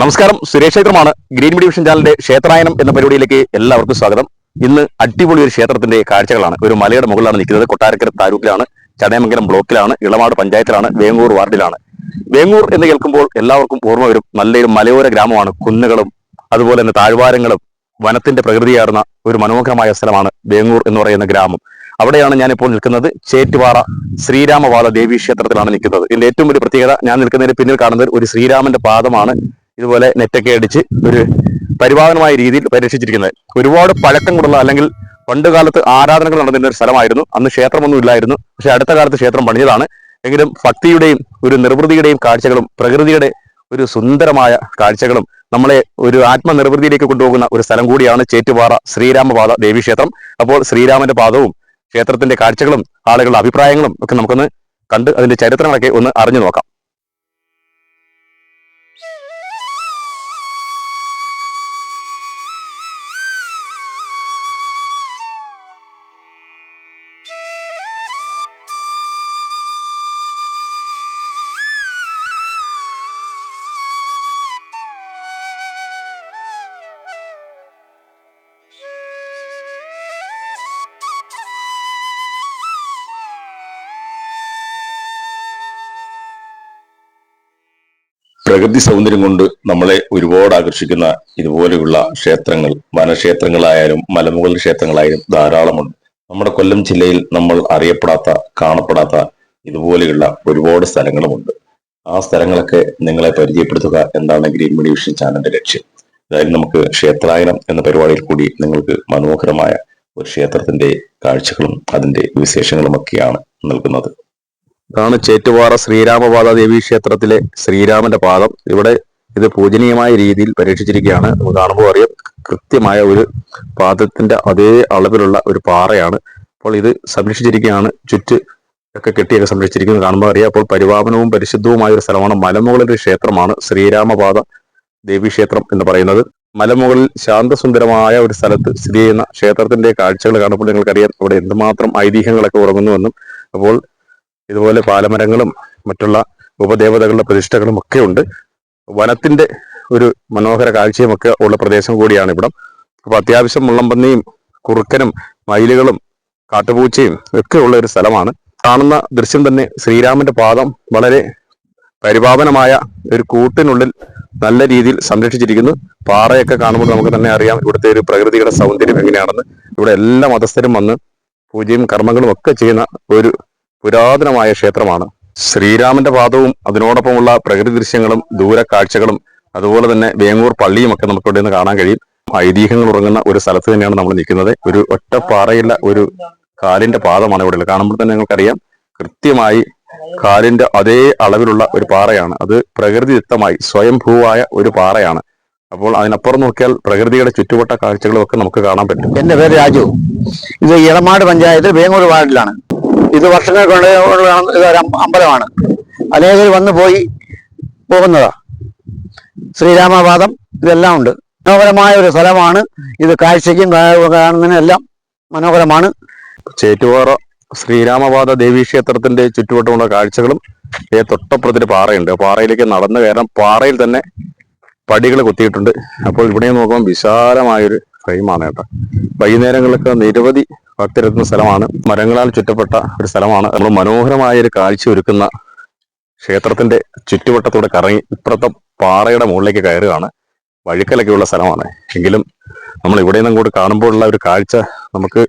നമസ്കാരം. സുരേഷ് ക്ഷേത്രമാണ്. Green media vision ചാനലിന്റെ ക്ഷേത്രായനം എന്ന പരിപാടിയിലേക്ക് എല്ലാവർക്കും സ്വാഗതം. ഇന്ന് അടിപൊളി ഒരു ക്ഷേത്രത്തിന്റെ കാഴ്ചകളാണ്. ഒരു മലയുടെ മുകളിലാണ് നിൽക്കുന്നത്. കൊട്ടാരക്കര താലൂക്കിലാണ് ചടയമംഗലം ബ്ലോക്കിലാണ് ഇളമാട് പഞ്ചായത്തിലാണ് വേങ്ങൂർ വാർഡിലാണ്. വേങ്ങൂർ എന്ന് കേൾക്കുമ്പോൾ എല്ലാവർക്കും ഓർമ്മ വരും. നല്ലൊരു മലയോര ഗ്രാമമാണ്. കുന്നുകളും അതുപോലെ തന്നെ താഴ്വാരങ്ങളും വനത്തിന്റെ പ്രകൃതിയാർന്ന ഒരു മനോഹരമായ സ്ഥലമാണ് വേങ്ങൂർ എന്ന് പറയുന്ന ഗ്രാമം. അവിടെയാണ് ഞാൻ ഇപ്പോൾ നിൽക്കുന്നത്. ചേറ്റുപാറ ശ്രീരാമപാത ദേവി ക്ഷേത്രത്തിലാണ് നിൽക്കുന്നത്. ഇതിന്റെ ഏറ്റവും വലിയ പ്രത്യേകത ഞാൻ നിൽക്കുന്നതിന് പിന്നിൽ കാണുന്നത് ഒരു ശ്രീരാമന്റെ പാദമാണ്. ഇതുപോലെ നെറ്റൊക്കെ അടിച്ച് ഒരു പരിപാലനമായ രീതിയിൽ പരിരക്ഷിച്ചിരിക്കുന്നത്. ഒരുപാട് പഴക്കം കൂടുള്ള അല്ലെങ്കിൽ പണ്ട് കാലത്ത് ആരാധനകൾ നടന്നിരുന്ന ഒരു സ്ഥലമായിരുന്നു. അന്ന് ക്ഷേത്രമൊന്നും ഇല്ലായിരുന്നു. പക്ഷെ അടുത്ത കാലത്ത് ക്ഷേത്രം പണിഞ്ഞതാണ്. എങ്കിലും ഭക്തിയുടെയും ഒരു നിർവൃതിയുടെയും കാഴ്ചകളും പ്രകൃതിയുടെ ഒരു സുന്ദരമായ കാഴ്ചകളും നമ്മളെ ഒരു ആത്മനിർവൃതിയിലേക്ക് കൊണ്ടുപോകുന്ന ഒരു സ്ഥലം കൂടിയാണ് ചേറ്റുപാറ ശ്രീരാമപാത ദേവീക്ഷേത്രം അപ്പോൾ ശ്രീരാമന്റെ പാദവും ക്ഷേത്രത്തിന്റെ കാഴ്ചകളും ആളുകളുടെ അഭിപ്രായങ്ങളും ഒക്കെ നമുക്കൊന്ന് കണ്ട് അതിന്റെ ചരിത്രങ്ങളൊക്കെ ഒന്ന് അറിഞ്ഞു നോക്കാം. പ്രകൃതി സൗന്ദര്യം കൊണ്ട് നമ്മളെ ഒരുപാട് ആകർഷിക്കുന്ന ഇതുപോലെയുള്ള ക്ഷേത്രങ്ങൾ വനക്ഷേത്രങ്ങളായാലും മലമുകൾ ക്ഷേത്രങ്ങളായാലും ധാരാളമുണ്ട്. നമ്മുടെ കൊല്ലം ജില്ലയിൽ നമ്മൾ അറിയപ്പെടാത്ത കാണപ്പെടാത്ത ഇതുപോലെയുള്ള ഒരുപാട് സ്ഥലങ്ങളുമുണ്ട്. ആ സ്ഥലങ്ങളൊക്കെ നിങ്ങളെ പരിചയപ്പെടുത്തുക എന്താണ് ഗ്രീൻ മീഡിയ വിഷൻ ചാനലിന്റെ ലക്ഷ്യം. അതായത് നമുക്ക് ക്ഷേത്രായനം എന്ന പരിപാടിയിൽ കൂടി നിങ്ങൾക്ക് മനോഹരമായ ഒരു ക്ഷേത്രത്തിന്റെ കാഴ്ചകളും അതിന്റെ വിശേഷങ്ങളും ഒക്കെയാണ് നൽകുന്നത്. ഇതാണ് ചേറ്റുപാറ ശ്രീരാമപാത ദേവി ക്ഷേത്രത്തിലെ ശ്രീരാമന്റെ പാദം. ഇവിടെ ഇത് പൂജനീയമായ രീതിയിൽ പരീക്ഷിച്ചിരിക്കുകയാണ്. നമുക്ക് കാണുമ്പോൾ അറിയാം കൃത്യമായ ഒരു പാദത്തിന്റെ അതേ അളവിലുള്ള ഒരു പാറയാണ്. അപ്പോൾ ഇത് സംരക്ഷിച്ചിരിക്കുകയാണ്. ചുറ്റ് ഒക്കെ കെട്ടിയൊക്കെ സംരക്ഷിച്ചിരിക്കുന്നത് കാണുമ്പോൾ അറിയാം അപ്പോൾ പരിപാവനവും പരിശുദ്ധവുമായ ഒരു സ്ഥലമാണ്. മലമുകളിലെ ക്ഷേത്രമാണ് ശ്രീരാമപാത ദേവീക്ഷേത്രം എന്ന് പറയുന്നത്. മലമുകളിൽ ശാന്തസുന്ദരമായ ഒരു സ്ഥലത്ത് സ്ഥിതി ചെയ്യുന്ന ക്ഷേത്രത്തിന്റെ കാഴ്ചകൾ കാണുമ്പോൾ നിങ്ങൾക്കറിയാം ഇവിടെ എന്തുമാത്രം ഐതിഹ്യങ്ങളൊക്കെ ഉറങ്ങുന്നുവെന്നും. അപ്പോൾ ഇതുപോലെ പാലമരങ്ങളും മറ്റുള്ള ഉപദേവതകളുടെ പ്രതിഷ്ഠകളും ഒക്കെ ഉണ്ട്. വനത്തിന്റെ ഒരു മനോഹര കാഴ്ചയും ഒക്കെ ഉള്ള പ്രദേശം കൂടിയാണ് ഇവിടം. അപ്പൊ അത്യാവശ്യം മുള്ളംപന്നിയും കുറുക്കനും മയിലുകളും കാട്ടുപൂച്ചയും ഒക്കെ ഉള്ള ഒരു സ്ഥലമാണ്. കാണുന്ന ദൃശ്യം തന്നെ ശ്രീരാമന്റെ പാദം വളരെ പരിപാവനമായ ഒരു കൂട്ടിനുള്ളിൽ നല്ല രീതിയിൽ സംരക്ഷിച്ചിരിക്കുന്നു. പാറയൊക്കെ കാണുമ്പോൾ നമുക്ക് തന്നെ അറിയാം ഇവിടുത്തെ ഒരു പ്രകൃതിയുടെ സൗന്ദര്യം എങ്ങനെയാണെന്ന്. ഇവിടെ എല്ലാ മതസ്ഥരും വന്ന് പൂജയും കർമ്മങ്ങളും ഒക്കെ ചെയ്യുന്ന ഒരു പുരാതനമായ ക്ഷേത്രമാണ്. ശ്രീരാമന്റെ പാദവും അതിനോടൊപ്പമുള്ള പ്രകൃതി ദൃശ്യങ്ങളും ദൂരക്കാഴ്ചകളും അതുപോലെ തന്നെ വേങ്ങൂർ പള്ളിയും ഒക്കെ നമുക്ക് ഇവിടെ നിന്ന് കാണാൻ കഴിയും. ഐതിഹ്യങ്ങൾ ഉറങ്ങുന്ന ഒരു സ്ഥലത്ത് തന്നെയാണ് നമ്മൾ നിൽക്കുന്നത്. ഒരു ഒറ്റപ്പാറയുള്ള ഒരു കാലിന്റെ പാദമാണ് ഇവിടെ കാണുമ്പോൾ തന്നെ നിങ്ങൾക്കറിയാം കൃത്യമായി കാലിന്റെ അതേ അളവിലുള്ള ഒരു പാറയാണ്. അത് പ്രകൃതിദത്തമായി സ്വയംഭൂവായ ഒരു പാറയാണ്. അപ്പോൾ അതിനപ്പുറം നോക്കിയാൽ പ്രകൃതിയുടെ ചുറ്റുവട്ട കാഴ്ചകളും ഒക്കെ നമുക്ക് കാണാൻ പറ്റും. എന്റെ പേര് രാജു. ഇത് ഇളമാട് പഞ്ചായത്തിൽ വേങ്ങൂർ വാർഡിലാണ്. ഇത് വർഷങ്ങൾ കൊണ്ട് ഉള്ള ഇത് ഒരു അമ്പ- അമ്പലമാണ്. അനേകർ വന്നു പോയി പോകുന്നതാ. ശ്രീരാമപാദം ഇതെല്ലാം ഉണ്ട്. മനോഹരമായ ഒരു സ്ഥലമാണ്. ഇത് കാഴ്ചയ്ക്കും കാണുന്നതിനെല്ലാം കാണുന്നതിനും മനോഹരമാണ്. ചേറ്റുപാറ ശ്രീരാമപാത ദേവീ ക്ഷേത്രത്തിന്റെ ചുറ്റുവട്ടമുള്ള കാഴ്ചകളും ഈ തൊട്ടപ്പുറത്തൊരു പാറയുണ്ട്. പാറയിലേക്ക് നടന്നു കയറാൻ പാറയിൽ തന്നെ പടികൾ കുത്തിയിട്ടുണ്ട്. അപ്പോൾ ഇവിടെ നോക്കുമ്പോൾ വിശാലമായൊരു ഫ്രെയിമാണ് കേട്ടോ. വൈകുന്നേരങ്ങളിലൊക്കെ നിരവധി ഭക്തരെത്തുന്ന സ്ഥലമാണ്. മരങ്ങളാൽ ചുറ്റപ്പെട്ട ഒരു സ്ഥലമാണ്. നമ്മൾ മനോഹരമായ ഒരു കാഴ്ച ഒരുക്കുന്ന ക്ഷേത്രത്തിന്റെ ചുറ്റുവട്ടത്തൂടെ കറങ്ങി ഇപ്പുറത്തെ പാറയുടെ മുകളിലേക്ക് കയറുകയാണ്. വഴിക്കലൊക്കെയുള്ള സ്ഥലമാണ്. എങ്കിലും നമ്മൾ ഇവിടെ നിന്നും അങ്ങോട്ട് കാണുമ്പോഴുള്ള ഒരു കാഴ്ച നമുക്ക്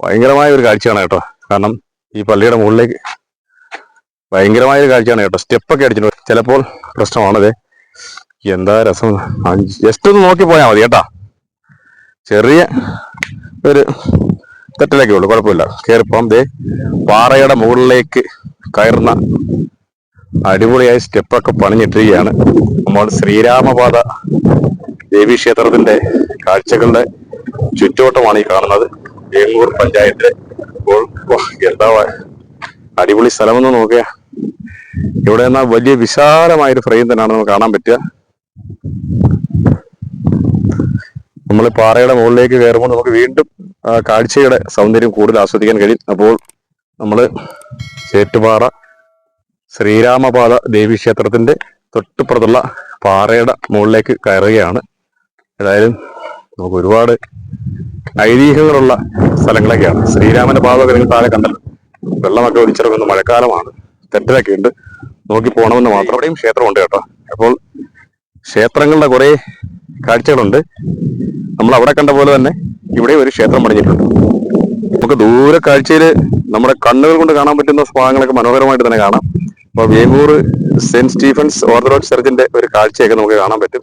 ഭയങ്കരമായ ഒരു കാഴ്ചയാണ് കേട്ടോ. കാരണം ഈ പള്ളിയുടെ മുകളിലേക്ക് ഭയങ്കരമായ ഒരു കാഴ്ചയാണ് കേട്ടോ. സ്റ്റെപ്പൊക്കെ അടിച്ചിട്ടുണ്ട് ചിലപ്പോൾ പ്രശ്നമാണത് എന്താ രസം? ജസ്റ്റ് ഒന്ന് നോക്കി പോയാൽ മതി കേട്ടാ. ചെറിയ ഒരു തെറ്റിലേക്കേ ഉള്ളൂ കുഴപ്പമില്ല. കയറിപ്പം ദേ പാറയുടെ മുകളിലേക്ക് കയറുന്ന അടിപൊളിയായ സ്റ്റെപ്പൊക്കെ പണിഞ്ഞിട്ടിരിക്കുകയാണ്. നമ്മൾ ശ്രീരാമപാത ദേവി ക്ഷേത്രത്തിന്റെ കാഴ്ചകളുടെ ചുറ്റുവട്ടമാണ് ഈ കാണുന്നത്. വേങ്ങൂർ പഞ്ചായത്തിലെ എന്താ അടിപൊളി സ്ഥലമെന്ന് നോക്കുക ഇവിടെ നിന്നാൽ വലിയ വിശാലമായൊരു ഫ്രെയിം തന്നെയാണ് നമുക്ക് കാണാൻ പറ്റുക. നമ്മൾ പാറയുടെ മുകളിലേക്ക് കയറുമ്പോൾ നമുക്ക് വീണ്ടും കാഴ്ചയുടെ സൗന്ദര്യം കൂടുതൽ ആസ്വദിക്കാൻ കഴിയും. അപ്പോൾ നമ്മൾ ചേറ്റുപാറ ശ്രീരാമപാത ദേവി ക്ഷേത്രത്തിന്റെ തൊട്ടുപുറത്തുള്ള പാറയുടെ മുകളിലേക്ക് കയറുകയാണ്. ഏതായാലും നമുക്ക് ഒരുപാട് ഐതിഹ്യങ്ങളുള്ള സ്ഥലങ്ങളൊക്കെയാണ്. ശ്രീരാമന്റെ പാതമൊക്കെ നിങ്ങൾ താഴെ കണ്ടല്ലോ വെള്ളമൊക്കെ ഒലിച്ചിറങ്ങുന്ന മഴക്കാലമാണ്. തെറ്റിലൊക്കെ ഉണ്ട് നോക്കി പോകണമെന്ന് മാത്രം ഇവിടെയും ക്ഷേത്രമുണ്ട് കേട്ടോ. അപ്പോൾ ക്ഷേത്രങ്ങളുടെ കുറെ കാഴ്ചകളുണ്ട്. നമ്മൾ അവിടെ കണ്ട പോലെ തന്നെ ഇവിടെ ഒരു ക്ഷേത്രം പണിഞ്ഞിട്ടുണ്ട്. നമുക്ക് ദൂര കാഴ്ചയിൽ നമ്മുടെ കണ്ണുകൾ കൊണ്ട് കാണാൻ പറ്റുന്ന ഭാഗങ്ങളൊക്കെ മനോഹരമായിട്ട് തന്നെ കാണാം. അപ്പോൾ വേങ്ങൂർ സെന്റ് സ്റ്റീഫൻസ് ഓർത്തഡോക്സ് ചർച്ചിന്റെ ഒരു കാഴ്ചയൊക്കെ നമുക്ക് കാണാൻ പറ്റും.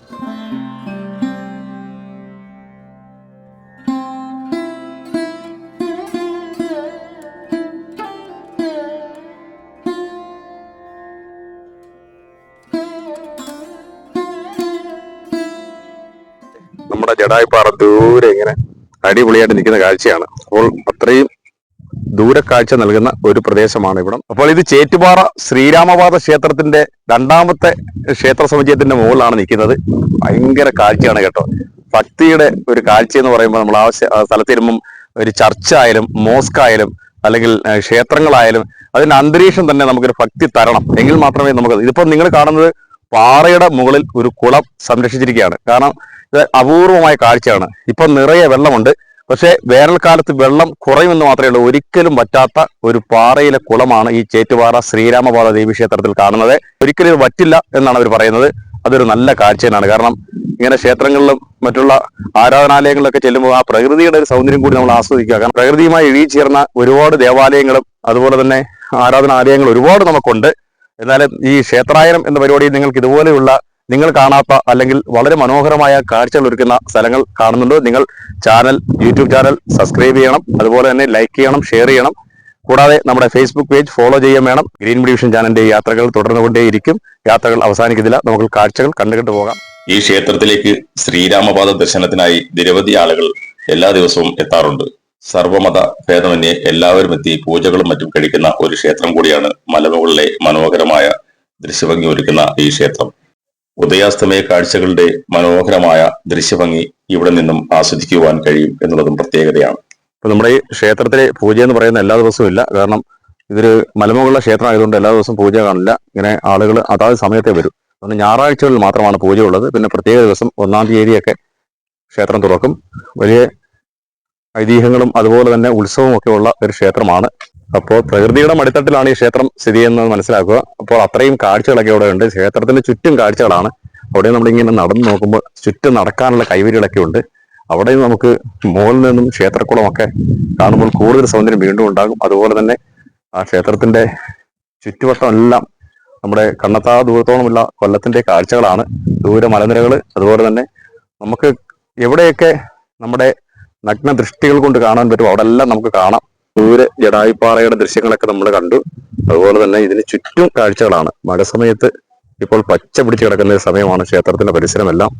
നമ്മുടെ ജഡായിപ്പാറ ദൂരെ ഇങ്ങനെ അടിപൊളിയായിട്ട് നിൽക്കുന്ന കാഴ്ചയാണ്. അപ്പോൾ അത്രയും ദൂരക്കാഴ്ച നൽകുന്ന ഒരു പ്രദേശമാണ് ഇവിടം. അപ്പോൾ ഇത് ചേറ്റുപാറ ശ്രീരാമപാത ക്ഷേത്രത്തിന്റെ രണ്ടാമത്തെ ക്ഷേത്ര സമുച്ചയത്തിന്റെ മുകളിലാണ് നിൽക്കുന്നത്. ഭയങ്കര കാഴ്ചയാണ് കേട്ടോ. ഭക്തിയുടെ ഒരു കാഴ്ച എന്ന് പറയുമ്പോൾ നമ്മൾ ആ ശ- ആ സ്ഥലത്ത് ഇരുമ്പം ഒരു ചർച്ച ആയാലും മോസ്ക് ആയാലും അല്ലെങ്കിൽ ക്ഷേത്രങ്ങളായാലും അതിന്റെ അന്തരീക്ഷം തന്നെ നമുക്കൊരു ഭക്തി തരണം. എങ്കിൽ മാത്രമേ നമുക്ക് ഇതിപ്പോ നിങ്ങൾ കാണുന്നത് പാറയുടെ മുകളിൽ ഒരു കുളം സംരക്ഷിച്ചിരിക്കുകയാണ്. കാരണം അപൂർവമായ കാഴ്ചയാണ്. ഇപ്പൊ നിറയെ വെള്ളമുണ്ട്. പക്ഷേ വേനൽക്കാലത്ത് വെള്ളം കുറയുമെന്ന് മാത്രമേ ഉള്ളൂ. ഒരിക്കലും പറ്റാത്ത ഒരു പാറയിലെ കുളമാണ് ഈ ചേറ്റുപാറ ശ്രീരാമപാത ദേവി ക്ഷേത്രത്തിൽ കാണുന്നത്. ഒരിക്കലും ഇത് വറ്റില്ല എന്നാണ് അവർ പറയുന്നത്. അതൊരു നല്ല കാഴ്ച തന്നെയാണ്. കാരണം ഇങ്ങനെ ക്ഷേത്രങ്ങളിലും മറ്റുള്ള ആരാധനാലയങ്ങളിലൊക്കെ ചെല്ലുമ്പോൾ ആ പ്രകൃതിയുടെ ഒരു സൗന്ദര്യം കൂടി നമ്മൾ ആസ്വദിക്കുക. കാരണം പ്രകൃതിയുമായി ഇഴീച്ചേർന്ന ഒരുപാട് ദേവാലയങ്ങളും അതുപോലെ തന്നെ ആരാധനാലയങ്ങൾ ഒരുപാട് നമുക്കുണ്ട്. എന്നാലും ഈ ക്ഷേത്രായനം എന്ന പരിപാടിയിൽ നിങ്ങൾക്ക് ഇതുപോലെയുള്ള നിങ്ങൾ കാണാത്ത അല്ലെങ്കിൽ വളരെ മനോഹരമായ കാഴ്ചകൾ ഒരുക്കുന്ന സ്ഥലങ്ങൾ കാണുന്നുണ്ട്. നിങ്ങൾ ചാനൽ യൂട്യൂബ് ചാനൽ സബ്സ്ക്രൈബ് ചെയ്യണം. അതുപോലെ തന്നെ ലൈക്ക് ചെയ്യണം ഷെയർ ചെയ്യണം. കൂടാതെ നമ്മുടെ ഫേസ്ബുക്ക് പേജ് ഫോളോ ചെയ്യാൻ വേണം. ഗ്രീൻ ഡിവിഷൻ ചാനലിന്റെ യാത്രകൾ തുടർന്നുകൊണ്ടേയിരിക്കും. യാത്രകൾ അവസാനിക്കുന്നില്ല. നമുക്ക് കാഴ്ചകൾ കണ്ടുകിട്ട് പോകാം. ഈ ക്ഷേത്രത്തിലേക്ക് ശ്രീരാമപാദ ദർശനത്തിനായി നിരവധി ആളുകൾ എല്ലാ ദിവസവും എത്താറുണ്ട്. സർവമത ഭേദമന്യേ എല്ലാവരും എത്തി പൂജകളും മറ്റും കഴിക്കുന്ന ഒരു ക്ഷേത്രം കൂടിയാണ് മലമുകളിലെ മനോഹരമായ ദൃശ്യഭംഗി ഒരുക്കുന്ന ഈ ക്ഷേത്രം. ഉദയാസ്തമയ കാഴ്ചകളുടെ മനോഹരമായ ദൃശ്യഭംഗി ഇവിടെ നിന്നും ആസ്വദിക്കുവാൻ കഴിയും എന്നുള്ളതും പ്രത്യേകതയാണ്. ഇപ്പൊ നമ്മുടെ ഈ ക്ഷേത്രത്തിലെ പൂജ എന്ന് പറയുന്ന എല്ലാ ദിവസവും ഇല്ല. കാരണം ഇതൊരു മലമുകളുടെ ക്ഷേത്രം ആയതുകൊണ്ട് എല്ലാ ദിവസവും പൂജ കാണില്ല. ഇങ്ങനെ ആളുകൾ അതാത് സമയത്തെ വരും. അതുകൊണ്ട് ഞായറാഴ്ചകളിൽ മാത്രമാണ് പൂജ ഉള്ളത് പിന്നെ പ്രത്യേക ദിവസം ഒന്നാം തീയതിയൊക്കെ ക്ഷേത്രം തുറക്കും. വലിയ ഐതിഹ്യങ്ങളും അതുപോലെ തന്നെ ഉത്സവമൊക്കെ ഉള്ള ഒരു ക്ഷേത്രമാണ്. അപ്പോൾ പ്രകൃതിയുടെ മടിത്തട്ടിലാണ് ഈ ക്ഷേത്രം സ്ഥിതി ചെയ്യുന്നത് മനസ്സിലാക്കുക. അപ്പോൾ അത്രയും കാഴ്ചകളൊക്കെ ഇവിടെ ഉണ്ട്. ക്ഷേത്രത്തിന് ചുറ്റും കാഴ്ചകളാണ്. അവിടെ നമ്മളിങ്ങനെ നടന്നു നോക്കുമ്പോൾ ചുറ്റും നടക്കാനുള്ള കൈവരികളൊക്കെ ഉണ്ട്. അവിടെ നമുക്ക് മുകളിൽ നിന്നും ക്ഷേത്രക്കുളമൊക്കെ കാണുമ്പോൾ കൂടുതൽ സൗന്ദര്യം വീണ്ടും ഉണ്ടാകും. അതുപോലെ തന്നെ ആ ക്ഷേത്രത്തിന്റെ ചുറ്റുവട്ടം എല്ലാം നമ്മുടെ കണ്ണത്താ ദൂരത്തോളമുള്ള കൊല്ലത്തിന്റെ കാഴ്ചകളാണ്. ദൂര മലനിരകൾ അതുപോലെ തന്നെ നമുക്ക് എവിടെയൊക്കെ നമ്മുടെ നഗ്ന ദൃഷ്ടികൾ കൊണ്ട് കാണാൻ പറ്റും അവിടെ എല്ലാം നമുക്ക് കാണാം. ദൂരെ ജടായിപ്പാറയുടെ ദൃശ്യങ്ങളൊക്കെ നമ്മൾ കണ്ടു. അതുപോലെ തന്നെ ഇതിന് ചുറ്റും കാഴ്ചകളാണ്. മഴ സമയത്ത് ഇപ്പോൾ പച്ച പിടിച്ച് കിടക്കുന്ന സമയമാണ് ക്ഷേത്രത്തിന്റെ പരിസരമെല്ലാം.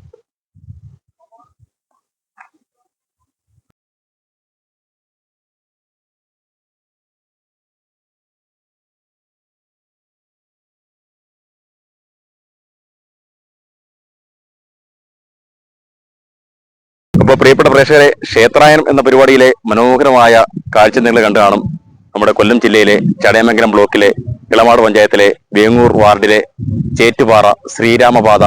അപ്പോൾ പ്രിയപ്പെട്ട പ്രേക്ഷകരെ ക്ഷേത്രായനം എന്ന പരിപാടിയിലെ മനോഹരമായ കാഴ്ച നിങ്ങൾ കണ്ടു കാണും നമ്മുടെ കൊല്ലം ജില്ലയിലെ ചടയമംഗലം ബ്ലോക്കിലെ ഇളമാട് പഞ്ചായത്തിലെ വേങ്ങൂർ വാർഡിലെ ചേറ്റുപാറ ശ്രീരാമപാത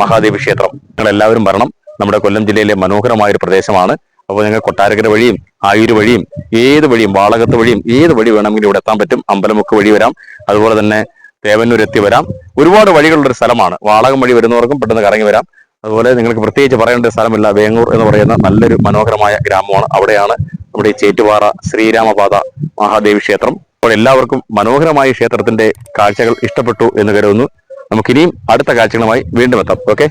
മഹാദേവി ക്ഷേത്രം. നിങ്ങൾ എല്ലാവരും വരണം. നമ്മുടെ കൊല്ലം ജില്ലയിലെ മനോഹരമായ ഒരു പ്രദേശമാണ്. അപ്പോൾ നിങ്ങൾ കൊട്ടാരക്കര വഴിയും ആയൂര് വഴിയും ഏത് വഴിയും വാളകത്ത് വഴിയും ഏത് വഴി വേണമെങ്കിലും ഇവിടെ എത്താൻ പറ്റും. അമ്പലമുക്ക് വഴി വരാം. അതുപോലെ തന്നെ തേവന്നൂർ എത്തി വരാം. ഒരുപാട് വഴികളുള്ള ഒരു സ്ഥലമാണ്. വാളകം വഴി വരുന്നവർക്കും പെട്ടെന്ന് കറങ്ങി വരാം. അതുപോലെ നിങ്ങൾക്ക് പ്രത്യേകിച്ച് പറയേണ്ട സ്ഥലമില്ല. വേങ്ങൂർ എന്ന് പറയുന്ന നല്ലൊരു മനോഹരമായ ഗ്രാമമാണ്. അവിടെയാണ് നമ്മുടെ ചേറ്റുപാറ ശ്രീരാമപാത മഹാദേവി ക്ഷേത്രം. അപ്പോൾ എല്ലാവർക്കും മനോഹരമായ ക്ഷേത്രത്തിന്റെ കാഴ്ചകൾ ഇഷ്ടപ്പെട്ടു എന്ന് കരുതുന്നു. നമുക്കിനിയും അടുത്ത കാഴ്ചകളുമായി വീണ്ടും എത്താം. ഓക്കെ?